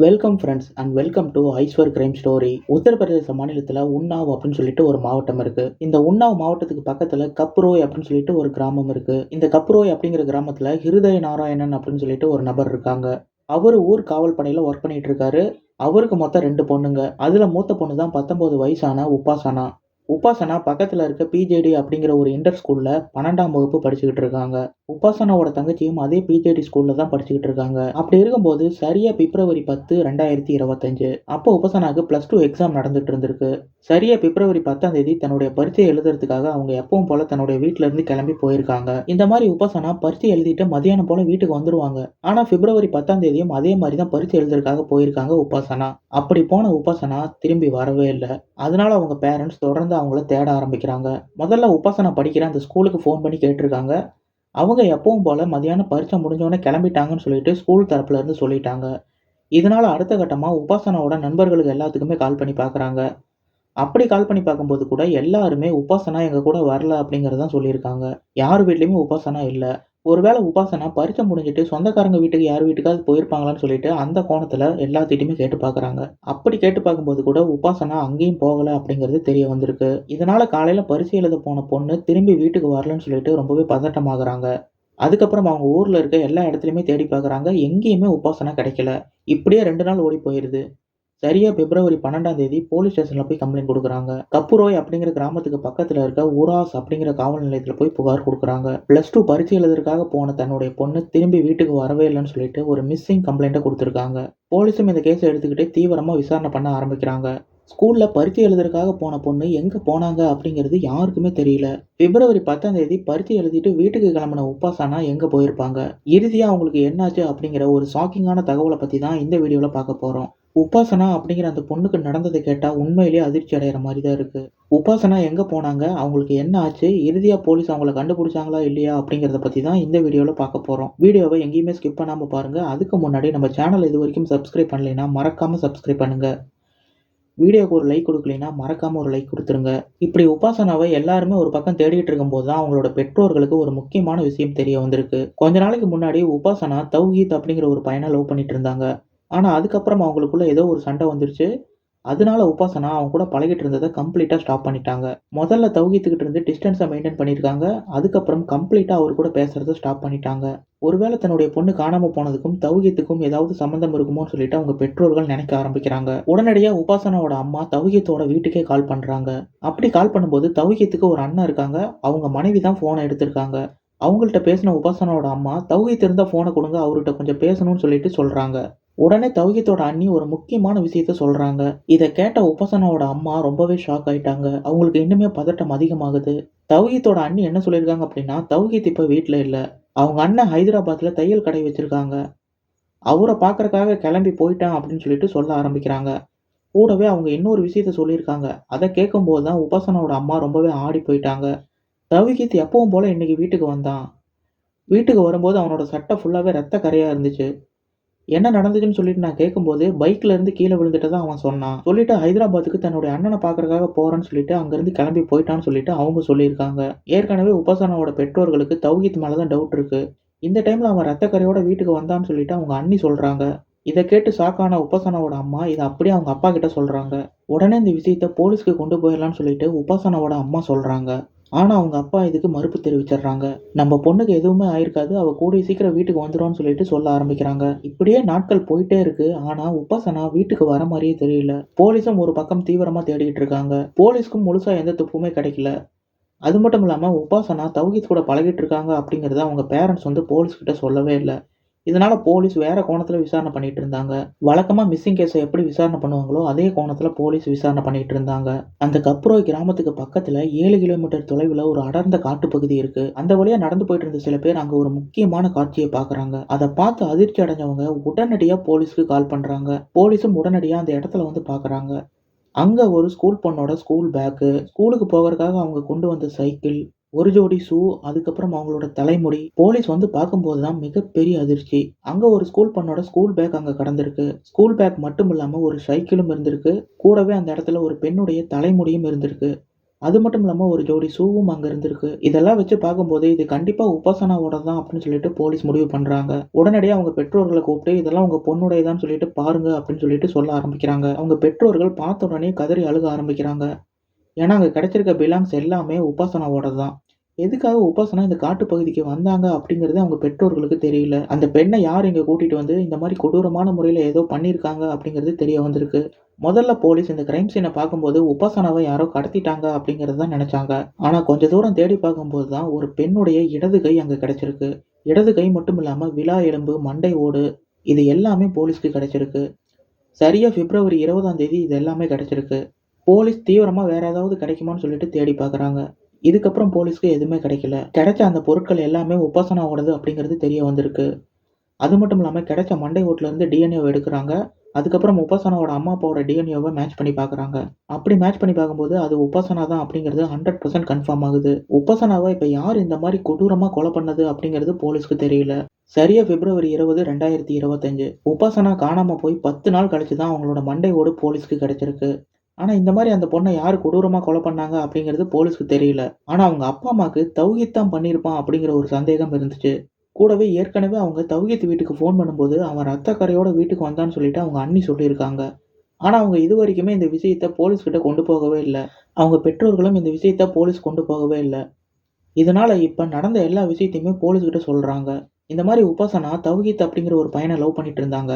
Welcome friends and welcome to Aishwar crime story Uttar Pradesh மாநிலத்தில் உன்னாவ் அப்படின்னு சொல்லிட்டு ஒரு மாவட்டம் இருக்கு. இந்த உன்னாவ் மாவட்டத்துக்கு பக்கத்தில் கப்ரோய் அப்படின்னு சொல்லிட்டு ஒரு கிராமம் இருக்கு. இந்த கப்ரோய் அப்படிங்கிற கிராமத்தில் ஹிருதய நாராயணன் அப்படின்னு சொல்லிட்டு ஒரு நபர் இருக்காங்க. அவர் ஊர் காவல் படையில் ஒர்க் பண்ணிட்டு இருக்காரு. அவருக்கு மொத்தம் ரெண்டு பொண்ணுங்க. அதில் மூத்த பொண்ணு தான் பத்தொம்போது வயசான உப்பாசானா. உபாசனா பக்கத்தில் இருக்க பிஜேடி அப்படிங்கிற ஒரு இன்டர் ஸ்கூலில் பன்னெண்டாம் வகுப்பு படிச்சுக்கிட்டு இருக்காங்க. உபாசனாவோட தங்கச்சியும் அதே பிஜேடி ஸ்கூலில் தான் படிச்சுக்கிட்டு இருக்காங்க. அப்படி இருக்கும்போது சரியாக பிப்ரவரி பத்து ரெண்டாயிரத்தி இருபத்தஞ்சு. அப்போ உபாசனாவுக்கு ப்ளஸ் டூ எக்ஸாம் நடந்துட்டு இருந்திருக்கு. சரியாக பிப்ரவரி பத்தாம் தேதி தன்னுடைய பரீட்சை எழுதுறதுக்காக அவங்க எப்பவும் போல தன்னுடைய வீட்டிலேருந்து இருந்து கிளம்பி போயிருக்காங்க. இந்த மாதிரி உபாசனா பரீட்சை எழுதிட்டு மதியானம் போல வீட்டுக்கு வந்துருவாங்க. ஆனால் பிப்ரவரி பத்தாம் தேதியும் அதே மாதிரி தான் பரீட்சை எழுதுறதுக்காக போயிருக்காங்க உபாசனா. அப்படி போன உபாசனா திரும்பி வரவே இல்லை. அதனால அவங்க பேரண்ட்ஸ் தொடர்ந்து அவங்கள தேட ஆரம்பிக்கிறாங்க. முதல்ல உபாசனா படிக்கிற அந்த ஸ்கூலுக்கு ஃபோன் பண்ணி கேட்டிருக்காங்க. அவங்க எப்பவும் போல் மதியானம் பரிச்சை முடிஞ்சோடனே கிளம்பிட்டாங்கன்னு சொல்லிட்டு ஸ்கூல் தரப்புலேருந்து சொல்லிட்டாங்க. இதனால் அடுத்த கட்டமாக உபாசனாவோட நண்பர்களுக்கு எல்லாத்துக்குமே கால் பண்ணி பார்க்குறாங்க அப்படி கால் பண்ணி பார்க்கும்போது கூட எல்லாருமே உபாசனா எங்கள் கூட வரல அப்படிங்கிறதான் சொல்லியிருக்காங்க. யார் வீட்லேயுமே உபாசனா இல்லை. ஒருவேளை உபாசனா பரீட்சை முடிஞ்சிட்டு சொந்தக்காரங்க வீட்டுக்கு யார் வீட்டுக்காவது போயிருப்பாங்களான்னு சொல்லிட்டு அந்த கோணத்தில் எல்லாத்திட்டையுமே கேட்டு பார்க்குறாங்க. அப்படி கேட்டு பார்க்கும்போது கூட உபாசனா அங்கேயும் போகலை அப்படிங்கிறது தெரிய வந்திருக்கு. இதனால காலையில் பரிசு எழுத போன பொண்ணு திரும்பி வீட்டுக்கு வரலன்னு சொல்லிட்டு ரொம்பவே பதட்டமாகறாங்க. அதுக்கப்புறம் அவங்க ஊரில் இருக்க எல்லா இடத்துலையுமே தேடி பார்க்குறாங்க. எங்கேயுமே உபாசனா கிடைக்கல. இப்படியே ரெண்டு நாள் ஓடி போயிடுது சரியா பிப்ரவரி பன்னெண்டாம் தேதி போலீஸ் ஸ்டேஷனில் போய் கம்ப்ளைண்ட் கொடுக்குறாங்க. கப்புரோய் அப்படிங்கிற கிராமத்துக்கு பக்கத்தில் இருக்க உராஸ் அப்படிங்கிற காவல் நிலையத்தில் போய் புகார் கொடுக்குறாங்க. ப்ளஸ் டூ பரீட்சை எழுதுறதுக்காக போன தன்னுடைய பொண்ணு திரும்பி வீட்டுக்கு வரவே இல்லைன்னு சொல்லிட்டு ஒரு மிஸ்ஸிங் கம்ப்ளைண்ட்டை கொடுத்துருக்காங்க. போலீஸும் இந்த கேஸை எடுத்துக்கிட்டு தீவிரமாக விசாரணை பண்ண ஆரம்பிக்கிறாங்க. ஸ்கூலில் பரீட்சை எழுதுறதுக்காக போன பொண்ணு எங்கே போனாங்க அப்படிங்கிறது யாருக்குமே தெரியல. பிப்ரவரி பத்தாம் தேதி பரீட்சை எழுதிட்டு வீட்டுக்கு கிளம்பின உப்பாசானா எங்கே போயிருப்பாங்க? இறுதியாக அவங்களுக்கு என்னாச்சு அப்படிங்கிற ஒரு ஷாக்கிங்கான தகவலை பற்றி தான் இந்த வீடியோவில் பார்க்க போகிறோம் உபாசனா அப்படிங்கிற அந்த பொண்ணுக்கு நடந்ததை கேட்டால் உண்மையிலேயே அதிர்ச்சி அடைகிற மாதிரி தான் இருக்குது உபாசனா எங்கே போனாங்க? அவங்களுக்கு என்ன ஆச்சு? இறுதியாக போலீஸ் அவங்கள கண்டுபிடிச்சாங்களா இல்லையா அப்படிங்கிறத பற்றி தான் இந்த வீடியோவில் பார்க்க போகிறோம் வீடியோவை எங்கேயுமே ஸ்கிப் பண்ணாமல் பாருங்கள் அதுக்கு முன்னாடி நம்ம சேனல் இது வரைக்கும் சப்ஸ்கிரைப் பண்ணலைன்னா மறக்காமல் சப்ஸ்கிரைப் பண்ணுங்கள் வீடியோக்கு ஒரு லைக் கொடுக்கலைன்னா மறக்காமல் ஒரு லைக் கொடுத்துருங்க. இப்படி உபாசனாவை எல்லாருமே ஒரு பக்கம் தேடிட்டு இருக்கும்போது தான் அவங்களோட பெற்றோர்களுக்கு ஒரு முக்கியமான விஷயம் தெரிய வந்திருக்கு. கொஞ்ச நாளைக்கு முன்னாடி உபாசனா தௌஹீத் அப்படிங்கிற ஒரு பையனை லவ் பண்ணிட்டு இருந்தாங்க. ஆனால் அதுக்கப்புறம் அவங்களுக்குள்ள ஏதோ ஒரு சண்டை வந்துருச்சு. அதனால உபாசனா அவங்க கூட பழகிட்டு இருந்ததை கம்ப்ளீட்டாக ஸ்டாப் பண்ணிட்டாங்க. முதல்ல தௌகித்துக்கிட்டு இருந்து டிஸ்டன்ஸை மெயின்டைன் பண்ணியிருக்காங்க அதுக்கப்புறம் கம்ப்ளீட்டாக அவர் கூட பேசுறதை ஸ்டாப் பண்ணிட்டாங்க. ஒருவேளை தன்னுடைய பொண்ணு காணாமல் போனதுக்கும் தௌகியத்துக்கும் ஏதாவது சம்மந்தம் இருக்குமோன்னு சொல்லிட்டு அவங்க பெற்றோர்கள் நினைக்க ஆரம்பிக்கிறாங்க. உடனடியாக உபாசனாவோட அம்மா தவுகியத்தோட வீட்டுக்கே கால் பண்ணுறாங்க அப்படி கால் பண்ணும்போது தௌகியத்துக்கு ஒரு அண்ணன் இருக்காங்க. அவங்க மனைவி தான் ஃபோனை எடுத்திருக்காங்க. அவங்கள்ட்ட பேசின உபாசனாவோட அம்மா தௌகித் இருந்தால் ஃபோனை கொடுங்க அவர்கிட்ட கொஞ்சம் பேசணும்னு சொல்லிட்டு சொல்கிறாங்க உடனே தௌஹித்தோட அண்ணி ஒரு முக்கியமான விஷயத்த சொல்றாங்க. இதை கேட்ட உபாசனாவோட அம்மா ரொம்பவே ஷாக் ஆயிட்டாங்க. அவங்களுக்கு இன்னுமே பதட்டம் அதிகமாகுது. தௌஹித்தோட அண்ணி என்ன சொல்லியிருக்காங்க அப்படின்னா தௌஹித் இப்போ வீட்டில் இல்லை. அவங்க அண்ணன் ஹைதராபாத்தில் தையல் கடை வச்சிருக்காங்க. அவரை பார்க்கறக்காக கிளம்பி போயிட்டான் அப்படின்னு சொல்லிட்டு சொல்ல ஆரம்பிக்கிறாங்க. கூடவே அவங்க இன்னொரு விஷயத்த சொல்லியிருக்காங்க. அதை கேட்கும்போது தான் உபாசனாவோட அம்மா ரொம்பவே ஆடி போயிட்டாங்க. தவிகித் எப்பவும் போல இன்னைக்கு வீட்டுக்கு வந்தான். வீட்டுக்கு வரும்போது அவனோட சட்டை ஃபுல்லாகவே ரத்த கரையாக இருந்துச்சு. என்ன நடந்துச்சுன்னு சொல்லிட்டு நான் கேட்கும்போது பைக்ல இருந்து கீழே விழுந்துட்டு தான் அவன் சொன்னான். சொல்லிட்டு ஹைதராபாத்துக்கு தன்னுடைய அண்ணனை பார்க்கறதுக்காக போறேன்னு சொல்லிட்டு அங்கிருந்து கிளம்பி போயிட்டான்னு சொல்லிட்டு அவங்க சொல்லியிருக்காங்க. ஏற்கனவே உபாசனாவோட பெற்றோர்களுக்கு தௌகித் மேலே தான் டவுட் இருக்கு. இந்த டைம்ல அவன் ரத்த கரையோட வீட்டுக்கு வந்தான்னு சொல்லிட்டு அவங்க அண்ணி சொல்றாங்க. இதை கேட்டு சாக்கான உபாசனாவோட அம்மா இதை அப்படியே அவங்க அப்பா கிட்ட சொல்றாங்க. உடனே இந்த விஷயத்த போலீஸ்க்கு கொண்டு போயிடலாம்னு சொல்லிட்டு உபாசனாவோட அம்மா சொல்றாங்க. ஆனால் அவங்க அப்பா இதுக்கு மறுப்பு தெரிவிச்சிடுறாங்க. நம்ம பொண்ணுக்கு எதுவுமே ஆயிருக்காது. அவள் கூடிய சீக்கிரம் வீட்டுக்கு வந்துடும் சொல்லிட்டு சொல்ல ஆரம்பிக்கிறாங்க. இப்படியே நாட்கள் போயிட்டே இருக்கு. ஆனால் உபாசனா வீட்டுக்கு வர மாதிரியே தெரியல. போலீஸும் ஒரு பக்கம் தீவிரமாக தேடிட்டு இருக்காங்க. போலீஸ்க்கும் முழுசாக எந்த துப்புமே கிடைக்கல. அது மட்டும் இல்லாமல் உபாசனா தௌகித் கூட பழகிட்டு இருக்காங்க அப்படிங்கிறத அவங்க பேரண்ட்ஸ் வந்து போலீஸ்கிட்ட சொல்லவே இல்லை. இதனால போலீஸ் வேற கோணத்துல விசாரணை பண்ணிட்டு இருந்தாங்க. வழக்கமா மிஸ்ஸிங் கேஸை எப்படி விசாரணை பண்ணுவாங்களோ அதே கோணத்துல போலீஸ் விசாரணை பண்ணிட்டு இருந்தாங்க. அந்த கப்ரோய் கிராமத்துக்கு பக்கத்துல ஏழு கிலோமீட்டர் தொலைவில் ஒரு அடர்ந்த காட்டுப்பகுதி இருக்கு. அந்த வழியா நடந்து போயிட்டு இருந்த சில பேர் அங்க ஒரு முக்கியமான காட்சியை பாக்குறாங்க அதை பார்த்து அதிர்ச்சி அடைஞ்சவங்க உடனடியா போலீஸ்க்கு கால் பண்றாங்க. போலீஸும் உடனடியா அந்த இடத்துல வந்து பாக்குறாங்க. அங்க ஒரு ஸ்கூல் பொண்ணோட ஸ்கூல் பேக்கு ஸ்கூலுக்கு போகிறதுக்காக அவங்க கொண்டு வந்த சைக்கிள் ஒரு ஜோடி ஷூ அதுக்கப்புறம் அவங்களோட தலைமுடி போலீஸ் வந்து பார்க்கும்போது தான் மிகப்பெரிய அதிர்ச்சி அங்கே ஒரு ஸ்கூல் பொண்ணோட ஸ்கூல் பேக் அங்கே கடந்திருக்கு ஸ்கூல் பேக் மட்டும் இல்லாமல் ஒரு சைக்கிளும் இருந்திருக்கு கூடவே அந்த இடத்துல ஒரு பெண்ணுடைய தலைமுடியும் இருந்திருக்கு அது மட்டும் இல்லாமல் ஒரு ஜோடி ஷூவும் அங்கே இருந்திருக்கு. இதெல்லாம் வச்சு பார்க்கும்போது, இது கண்டிப்பாக உபாசனாவோட தான் அப்படின்னு சொல்லிட்டு போலீஸ் முடிவு பண்ணுறாங்க உடனடியாக அவங்க பெற்றோர்களை கூப்பிட்டு, இதெல்லாம் உங்கள் பொண்ணுடையதான்னு சொல்லிட்டு பாருங்க அப்படின்னு சொல்லிட்டு சொல்ல ஆரம்பிக்கிறாங்க. அவங்க பெற்றோர்கள் பார்த்த உடனே கதறி அழுக ஆரம்பிக்கிறாங்க. ஏன்னா, அங்கே கிடைச்சிருக்க பிலாங்ஸ் எல்லாமே உபாசனாவோட தான். எதுக்காக உபாசனா இந்த காட்டுப் பகுதிக்கு வந்தாங்க அப்படிங்கிறது அவங்க பெற்றோர்களுக்கு தெரியல. அந்த பெண்ணை யார் இங்கே கூட்டிகிட்டு வந்து இந்த மாதிரி கொடூரமான முறையில் ஏதோ பண்ணியிருக்காங்க அப்படிங்கிறது தெரிய வந்திருக்கு. முதல்ல போலீஸ் இந்த கிரைம் சீனை பார்க்கும்போது உபாசனாவை யாரோ கடத்திட்டாங்க அப்படிங்கிறது தான் நினச்சாங்க ஆனால் கொஞ்சம் தூரம் தேடி பார்க்கும்போது தான் ஒரு பெண்ணுடைய இடது கை அங்கே கிடச்சிருக்கு இடது கை மட்டும் இல்லாமல் விலா எலும்பு, மண்டை ஓடு இது எல்லாமே போலீஸ்க்கு கிடச்சிருக்கு சரியாக பிப்ரவரி 20ஆம் தேதி இது எல்லாமே கிடச்சிருக்கு போலீஸ் தீவிரமாக வேற ஏதாவது கிடைக்குமான்னு சொல்லிட்டு தேடி பார்க்குறாங்க. இதுக்கப்புறம் போலீஸ்க்கு எதுவுமே கிடைக்கல. கிடைச்ச அந்த பொருட்கள் எல்லாமே உபாசனாவோடது அப்படிங்கிறது தெரிய வந்திருக்கு. அது மட்டும் இல்லாமல் கிடைச்ச மண்டை ஓட்டிலேருந்து டிஎன்ஏவை எடுக்கிறாங்க அதுக்கப்புறம் உபாசனாவோட அம்மா, அப்பாவோட டிஎன்ஏவை மேட்ச் பண்ணி பார்க்குறாங்க. அப்படி மேட்ச் பண்ணி பார்க்கும்போது அது உபாசனா தான் அப்படிங்கிறது 100% கன்ஃபார்ம் ஆகுது. உபாசனாவை இப்போ யார் இந்த மாதிரி கொடூரமாக கொலை பண்ணது அப்படிங்கிறது போலீஸ்க்கு தெரியல. சரியா பிப்ரவரி 20, 2025 உபாசனா காணாமல் போய் 10 நாள் கழிச்சு தான் அவங்களோட மண்டை ஓடு போலீஸ்க்கு கிடைச்சிருக்கு. ஆனால் இந்த மாதிரி அந்த பொண்ணை யார் கொடூரமாக கொலை பண்ணாங்க அப்படிங்கிறது போலீஸ்க்கு தெரியல. ஆனால் அவங்க அப்பா, அம்மாவுக்கு தௌஹீத் தான் பண்ணியிருப்பான் அப்படிங்கிற ஒரு சந்தேகம் இருந்துச்சு. கூடவே ஏற்கனவே அவங்க தௌஹீத் வீட்டுக்கு ஃபோன் பண்ணும்போது, அவன் ரத்த வீட்டுக்கு வந்தான்னு சொல்லிட்டு அவங்க அண்ணி சொல்லியிருக்காங்க. ஆனால் அவங்க இது வரைக்குமே இந்த விஷயத்த போலீஸ்கிட்ட கொண்டு போகவே இல்லை அவங்க பெற்றோர்களும் இந்த விஷயத்த போலீஸ் கொண்டு போகவே இல்லை இதனால் இப்போ நடந்த எல்லா விஷயத்தையுமே போலீஸ் கிட்ட இந்த மாதிரி உபாசனா தௌஹீத் அப்படிங்கிற ஒரு பையனை லவ் பண்ணிட்டு இருந்தாங்க.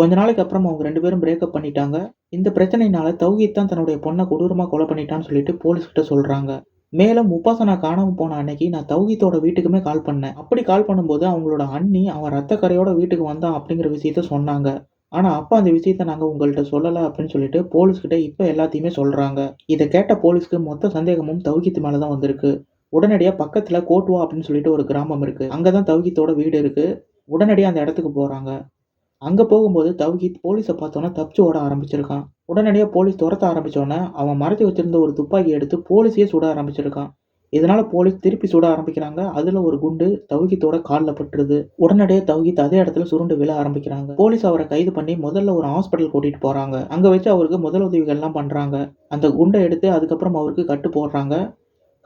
கொஞ்ச நாளைக்கு அப்புறம் அவங்க ரெண்டு பேரும் பிரேக்கப் பண்ணிட்டாங்க. இந்த பிரச்சனையினால தௌஹீத் தான் தன்னுடைய பொண்ணை கொடூரமாக கொலை பண்ணிட்டான்னு சொல்லிட்டு போலீஸ் கிட்ட சொல்கிறாங்க மேலும் உபாசனா காணாமல் போன அன்னைக்கு நான் தௌஹீத்தோட வீட்டுக்குமே கால் பண்ணேன். அப்படி கால் பண்ணும்போது அவங்களோட அண்ணி அவன் ரத்த வீட்டுக்கு வந்தான் அப்படிங்கிற விஷயத்த சொன்னாங்க. ஆனால் அப்போ அந்த விஷயத்த நாங்கள் உங்கள்கிட்ட சொல்லலை அப்படின்னு சொல்லிட்டு போலீஸ்கிட்ட இப்போ எல்லாத்தையுமே சொல்கிறாங்க இதை கேட்ட போலீஸ்க்கு மொத்த சந்தேகமும் தௌஹீத் மேலே தான் வந்திருக்கு. உடனடியாக பக்கத்தில் கோட்வா அப்படின்னு சொல்லிட்டு ஒரு கிராமம் இருக்குது அங்கே தான் தௌஹீத்தோட வீடு இருக்குது உடனடியாக அந்த இடத்துக்கு போகிறாங்க அங்கே போகும்போது தௌஹீத் போலீஸை பார்த்தோன்னே தப்பிச்சு ஓட ஆரம்பிச்சிருக்கான். உடனடியாக போலீஸ் துரத்த ஆரம்பித்தோன்னே அவன் மறைச்சி வச்சிருந்த ஒரு துப்பாக்கி எடுத்து போலீஸையே சுட ஆரம்பிச்சிருக்கான். இதனால் போலீஸ் திருப்பி சுட ஆரம்பிக்கிறாங்க. அதில் ஒரு குண்டு தௌஹீத்தோட காலில் பட்டுருது. உடனடியே தௌஹீத் அதே இடத்துல சுருண்டு விழ ஆரம்பிக்கிறாங்க. போலீஸ் அவரை கைது பண்ணி முதல்ல ஒரு ஹாஸ்பிட்டல் கூட்டிகிட்டு போகிறாங்க அங்கே வச்சு அவருக்கு முதல் உதவிகள்லாம் பண்ணுறாங்க அந்த குண்டை எடுத்து அதுக்கப்புறம் அவருக்கு கட்டு போடுறாங்க.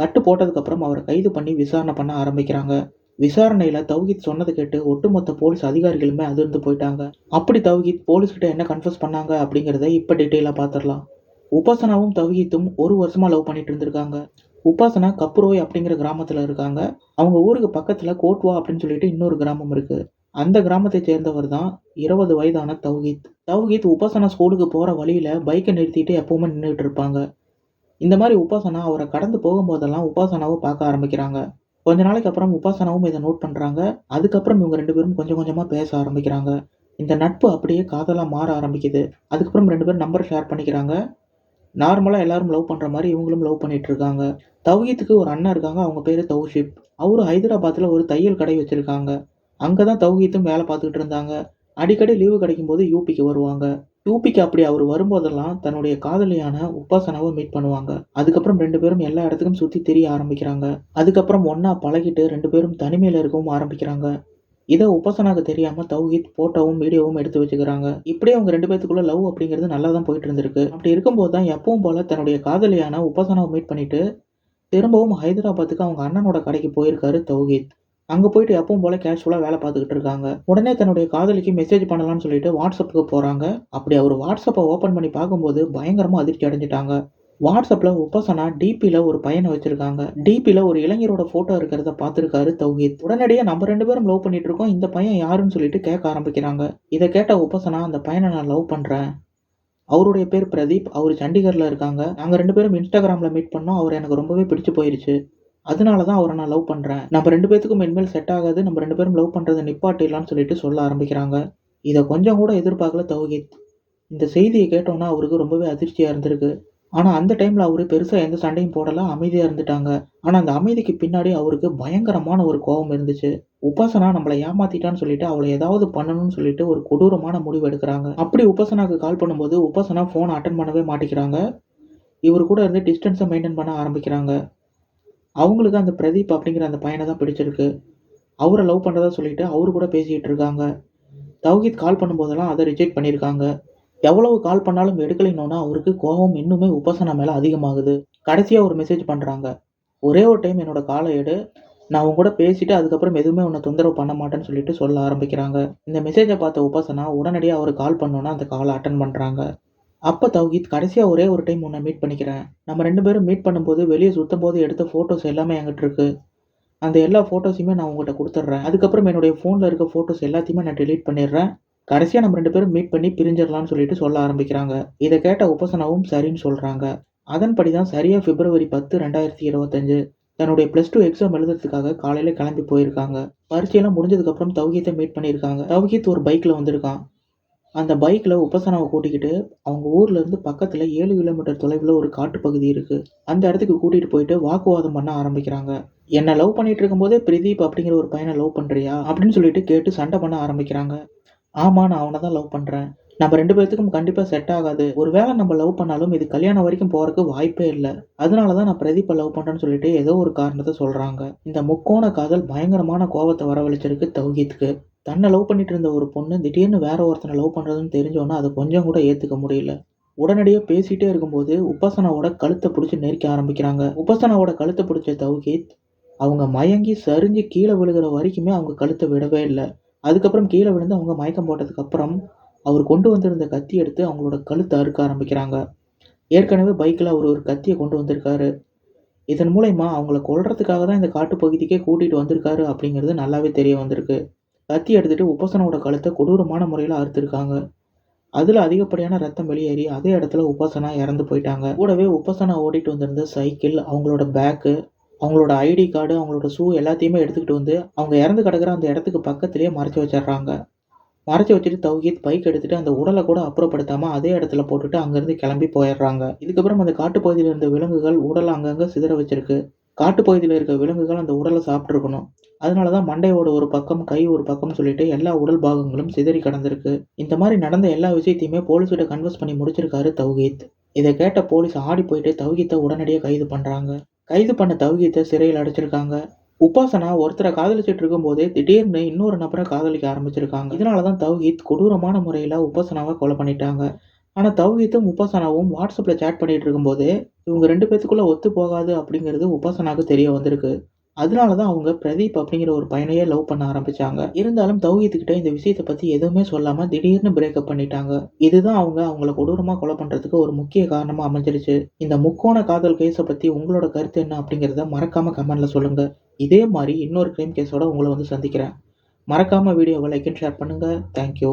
கட்டு போட்டதுக்கப்புறம் அவரை கைது பண்ணி விசாரணை பண்ண ஆரம்பிக்கிறாங்க. விசாரணையில் தௌஹீத் சொன்னதை கேட்டு ஒட்டுமொத்த போலீஸ் அதிகாரிகளுமே அதிர்ந்து போயிட்டாங்க. அப்படி தௌஹீத் போலீஸ்கிட்ட என்ன கன்ஃபஸ் பண்ணாங்க அப்படிங்கிறத இப்போ டீட்டெயிலாக பார்த்துடலாம் உபாசனாவும் தௌஹீத்தும் ஒரு வருஷமாக லவ் பண்ணிட்டு இருந்திருக்காங்க. உபாசனா கப்ரோய் அப்படிங்கிற கிராமத்தில் இருக்காங்க. அவங்க ஊருக்கு பக்கத்தில் கோட்வா அப்படின்னு சொல்லிட்டு இன்னொரு கிராமம் இருக்கு. அந்த கிராமத்தை சேர்ந்தவர் தான் 20 வயதான தௌஹீத். தௌஹீத் உபாசனா ஸ்கூலுக்கு போகிற வழியில் பைக்கை நிறுத்திட்டு எப்பவுமே நின்றுட்டு இருப்பாங்க. இந்த மாதிரி உபாசனா அவரை கடந்து போகும்போதெல்லாம் உபாசனாவை பார்க்க ஆரம்பிக்கிறாங்க. கொஞ்ச நாளைக்கு அப்புறம் உபாசனாவும் இதை நோட் பண்ணுறாங்க அதுக்கப்புறம் இவங்க ரெண்டு பேரும் கொஞ்சம் கொஞ்சமாக பேச ஆரம்பிக்கிறாங்க. இந்த நட்பு அப்படியே காதலாக மாற ஆரம்பிக்குது. அதுக்கப்புறம் ரெண்டு பேரும் நம்பர் ஷேர் பண்ணிக்கிறாங்க. நார்மலாக எல்லாரும் லவ் பண்ணுற மாதிரி இவங்களும் லவ் பண்ணிட்டு இருக்காங்க. தௌஹீத்துக்கு ஒரு அண்ணன் இருக்காங்க. அவங்க பேர் தௌஷிப். அவர் ஹைதராபாத்தில் ஒரு தையல் கடை வச்சுருக்காங்க அங்கே தான் தௌஹீத்தும் வேலை பார்த்துக்கிட்டு இருந்தாங்க. அடிக்கடி லீவு கிடைக்கும்போது யூபிக்கு வருவாங்க. யூபிக்கு அப்படி அவர் வரும்போதெல்லாம் தன்னுடைய காதலியான உபாசனாவ மீட் பண்ணுவாங்க. அதுக்கப்புறம் ரெண்டு பேரும் எல்லா இடத்துக்கும் சுத்தி தெரிய ஆரம்பிக்கிறாங்க. அதுக்கப்புறம் ஒன்றா பழகிட்டு ரெண்டு பேரும் தனிமையில இருக்கவும் ஆரம்பிக்கிறாங்க. இதை உபாசனாக்கு தெரியாம தௌஹித் போட்டோவும், வீடியோவும் எடுத்து வச்சுக்கிறாங்க. இப்படியே அவங்க ரெண்டு பேத்துக்குள்ள லவ் அப்படிங்கிறது நல்லா தான் போயிட்டு இருந்திருக்கு. அப்படி இருக்கும்போது தான் எப்பவும் போல தன்னுடைய காதலியான உபாசனாவை மீட் பண்ணிட்டு, திரும்பவும் ஹைதராபாத்துக்கு அவங்க அண்ணனோட கடைக்கு போயிருக்காரு தௌஹித் அங்கே போயிட்டு எப்பவும் போல கேஷுவலாக வேலை பார்த்துக்கிட்டு இருக்காங்க. உடனே தன்னுடைய காதலிக்கு மெசேஜ் பண்ணலாம்னு சொல்லிட்டு வாட்ஸ்அப்புக்கு போகிறாங்க அப்படி அவர் வாட்ஸ்அப்பை ஓப்பன் பண்ணி பார்க்கும்போது பயங்கரமாக அதிர்ச்சி அடைஞ்சிட்டாங்க வாட்ஸ்அப்பில் உபாசனா டிபியில் ஒரு பையனை வச்சுருக்காங்க டிபியில் ஒரு இளைஞரோட ஃபோட்டோ இருக்கிறத பார்த்துருக்காரு தௌஹித் உடனடியாக நம்ம ரெண்டு பேரும் லவ் பண்ணிட்டு இருக்கோம். இந்த பையன் யாருன்னு சொல்லிட்டு கேட்க ஆரம்பிக்கிறாங்க. இதை கேட்ட உபாசனா அந்த பையனை நான் லவ் பண்ணுறேன் அவருடைய பேர் பிரதீப். அவர் சண்டிகரில் இருக்காங்க. நாங்கள் ரெண்டு பேரும் இன்ஸ்டாகிராமில் மீட் பண்ணோம். அவர் எனக்கு ரொம்பவே பிடிச்சு போயிருச்சு. அதனால தான் அவரை நான் லவ் பண்ணுறேன் நம்ம ரெண்டு பேத்துக்கும் இனிமேல் செட் ஆகாது. நம்ம ரெண்டு பேரும் லவ் பண்றத நிப்பாட்டிடலாம்னு சொல்லிட்டு சொல்ல ஆரம்பிக்கிறாங்க. இதை கொஞ்சம் கூட எதிர்பார்க்கல தௌஹீத். இந்த செய்தியை கேட்டோன்னா அவருக்கு ரொம்பவே அதிர்ச்சியாக இருந்திருக்கு. ஆனால் அந்த டைமில் அவர் பெருசாக எந்த சண்டையும் போடல. அமைதியாக இருந்துட்டாங்க. ஆனால் அந்த அமைதிக்கு பின்னாடி அவருக்கு பயங்கரமான ஒரு கோபம் இருந்துச்சு. உபாசனா நம்மளை ஏமாத்திட்டான்னு சொல்லிட்டு அவளை ஏதாவது பண்ணணும்னு சொல்லிட்டு ஒரு கொடூரமான முடிவு எடுக்கிறாங்க அப்படி உபாசனாக்கு கால் பண்ணும்போது உபாசனா ஃபோன் அட்டன் பண்ணவே மாட்டேங்கிறாங்க. இவர் கூட இருந்து டிஸ்டன்ஸை மெயின்டைன் பண்ண ஆரம்பிக்கிறாங்க. அவங்களுக்கு அந்த பிரதீப் அப்படிங்கிற அந்த பையனை தான் பிடிச்சிருக்கு. அவரை லவ் பண்ணுறதா சொல்லிட்டு அவரு கூட பேசிக்கிட்டு இருக்காங்க. தௌஹித் கால் பண்ணும்போதெல்லாம் அதை ரிஜெக்ட் பண்ணியிருக்காங்க. எவ்வளவு கால் பண்ணாலும் எடுக்கலைன்னோன அவருக்கு கோபம் இன்னுமே உபாசனா மேலே அதிகமாகுது. கடைசியாக ஒரு மெசேஜ் பண்ணுறாங்க ஒரே ஒரு டைம் என்னோட காலை எடு நான் உன் கூட பேசிட்டு அதுக்கப்புறம் எதுவுமே உன்னை தொந்தரவு பண்ண மாட்டேன்னு சொல்லிட்டு சொல்ல ஆரம்பிக்கிறாங்க இந்த மெசேஜை பார்த்த உபாசனா உடனடியாக அவர் கால் பண்ணோன்னா அந்த காலை அட்டன் பண்ணுறாங்க அப்போ தௌஹீத் கடைசியாக ஒரே ஒரு டைம் உன்னை மீட் பண்ணிக்கிறேன். நம்ம ரெண்டு பேரும் மீட் பண்ணும்போது வெளியே சுற்றும் போது எடுத்த ஃபோட்டோஸ் எல்லாமே என்கிட்ட இருக்கு. அந்த எல்லா ஃபோட்டோஸையுமே நான் உங்கள்கிட்ட கொடுத்துட்றேன். அதுக்கப்புறம் என்னுடைய ஃபோனில் இருக்க ஃபோட்டோஸ் எல்லாத்தையுமே நான் டெலீட் பண்ணிடுறேன். கடைசியாக நம்ம ரெண்டு பேரும் மீட் பண்ணி பிரிஞ்சிடலாம்னு சொல்லிட்டு சொல்ல ஆரம்பிக்கிறாங்க. இதை கேட்ட உபசனாவும் சரின்னு சொல்கிறாங்க அதன்படி தான் சரியாக பிப்ரவரி பத்து ரெண்டாயிரத்தி இருபத்தஞ்சு தன்னுடைய ப்ளஸ் டூ எக்ஸாம் எழுதுறதுக்காக காலையில் கிளம்பி போயிருக்காங்க. பரீட்சையெல்லாம் முடிஞ்சதுக்கப்புறம் தௌஹீத்தை மீட் பண்ணியிருக்காங்க. தௌஹீத் ஒரு பைக்கில் வந்திருக்கான். அந்த பைக்கில் உபசனாவை கூட்டிக்கிட்டு அவங்க ஊர்லேருந்து பக்கத்தில் ஏழு கிலோமீட்டர் தொலைவில் ஒரு காட்டுப்பகுதி இருக்குது அந்த இடத்துக்கு கூட்டிகிட்டு போயிட்டு வாக்குவாதம் பண்ண ஆரம்பிக்கிறாங்க. என்னை லவ் பண்ணிட்டு இருக்கும்போதே பிரதீப் அப்படிங்கிற ஒரு பையனை லவ் பண்ணுறியா அப்படின்னு சொல்லிட்டு கேட்டு சண்டை பண்ண ஆரம்பிக்கிறாங்க. ஆமாம் நான் அவனை தான் லவ் பண்ணுறேன் நம்ம ரெண்டு பேர்த்துக்கும் கண்டிப்பாக செட் ஆகாது. ஒருவேளை நம்ம லவ் பண்ணாலும் இது கல்யாணம் வரைக்கும் போகிறதுக்கு வாய்ப்பே இல்லை. அதனால தான் நான் பிரதீப்பை லவ் பண்ணுறேன்னு சொல்லிட்டு ஏதோ ஒரு காரணத்தை சொல்கிறாங்க இந்த முக்கோண காதல் பயங்கரமான கோபத்தை வரவழைச்சிருக்கு தௌஹீத்துக்கு. தன்னை லவ் பண்ணிட்டு இருந்த ஒரு பொண்ணு திடீர்னு வேற ஒருத்தனை லவ் பண்ணுறதுன்னு தெரிஞ்சோன்னா அதை கொஞ்சம் கூட ஏற்றுக்க முடியல. உடனடியாக பேசிகிட்டே இருக்கும்போது உபாசனாவோட கழுத்தை பிடிச்சி நெரிக்க ஆரம்பிக்கிறாங்க. உபாசனாவோட கழுத்தை பிடிச்ச தௌஹீத் அவங்க மயங்கி சரிஞ்சு கீழே விழுகிற வரைக்குமே அவங்க கழுத்தை விடவே இல்லை. அதுக்கப்புறம் கீழே விழுந்து அவங்க மயக்கம் போட்டதுக்கு அப்புறம் அவர் கொண்டு வந்திருந்த கத்தி எடுத்து அவங்களோட கழுத்தை அறுக்க ஆரம்பிக்கிறாங்க. ஏற்கனவே பைக்கில் அவர் ஒரு கத்தியை கொண்டு வந்திருக்காரு. இதன் மூலயமா அவங்கள கொல்றதுக்காக தான் இந்த காட்டுப்பகுதிக்கே கூட்டிகிட்டு வந்திருக்காரு அப்படிங்கிறது நல்லாவே தெரிய வந்திருக்கு. கத்தி எடுத்துகிட்டு உபாசனோட கழுத்தை கொடூரமான முறையில் அறுத்துருக்காங்க. அதில் அதிகப்படியான ரத்தம் வெளியேறி அதே இடத்துல உபாசனா இறந்து போயிட்டாங்க. கூடவே உபாசனா ஓடிட்டு வந்திருந்த சைக்கிள் அவங்களோட பேக்கு அவங்களோட ஐடி கார்டு அவங்களோட ஷூ எல்லாத்தையுமே எடுத்துக்கிட்டு வந்து அவங்க இறந்து கிடக்குற அந்த இடத்துக்கு பக்கத்துலேயே மறைச்சி வச்சிடுறாங்க. மறைச்சி வச்சுட்டு தௌஹீத் பைக் எடுத்துகிட்டு அந்த உடலை கூட அப்புறப்படுத்தாமல் அதே இடத்துல போட்டுட்டு அங்கேருந்து கிளம்பி போயிடுறாங்க. இதுக்கப்புறம் அந்த காட்டுப்பகுதியில் இருந்த விலங்குகள் உடலை அங்கங்கே சிதற வச்சிருக்கு. காட்டுப்பகுதியில் இருக்க விலங்குகள் அந்த உடலை சாப்பிட்ருக்கணும் அதனால தான் மண்டையோட ஒரு பக்கம் கை ஒரு பக்கம் சொல்லிட்டு எல்லா உடல் பாகங்களும் சிதறி கடந்திருக்கு. இந்த மாதிரி நடந்த எல்லா விஷயத்தையுமே போலீஸ்கிட்ட கன்வெர்ஸ் பண்ணி முடிச்சிருக்காரு தௌஹீத் இதை கேட்ட போலீஸ் ஆடி போயிட்டு தௌஹீத்தை உடனடியாக கைது பண்ணுறாங்க கைது பண்ண தௌஹீத்தை சிறையில் அடைச்சிருக்காங்க. உபாசனா ஒருத்தரை காதலிச்சுட்டு இருக்கும்போதே திடீர்னு இன்னொரு நபரை காதலிக்க ஆரம்பிச்சிருக்காங்க. இதனால தான் தௌஹீத் கொடூரமான முறையில் உபாசனாவை கொலை பண்ணிட்டாங்க. ஆனால் தௌஹீத்தும் உபாசனாவும் வாட்ஸ்அப்பில் சேட் பண்ணிகிட்டு இருக்கும்போது இவங்க ரெண்டு பேத்துக்குள்ளே ஒத்து போகாது அப்படிங்கிறது உபாசனாவுக்கு தெரிய வந்திருக்கு. அதனால தான் அவங்க பிரதீப் அப்படிங்கிற ஒரு பையனையே லவ் பண்ண ஆரம்பிச்சாங்க. இருந்தாலும் தௌஹீத்துக்கிட்ட இந்த விஷயத்தை பற்றி எதுவுமே சொல்லாமல் திடீர்னு பிரேக்கப் பண்ணிட்டாங்க. இதுதான் அவங்க அவங்கள கொடூரமாக கொலை பண்ணுறதுக்கு ஒரு முக்கிய காரணமாக அமைஞ்சிருச்சு. இந்த முக்கோண காதல் கேஸை பற்றி உங்களோட கருத்து என்ன அப்படிங்கிறத மறக்காமல் கமெண்டில் சொல்லுங்கள் இதே மாதிரி இன்னொரு க்ரைம் கேஸோட உங்களை வந்து சந்திக்கிறேன். மறக்காமல் வீடியோவை லைக் அண்ட் ஷேர் பண்ணுங்கள் தேங்க்யூ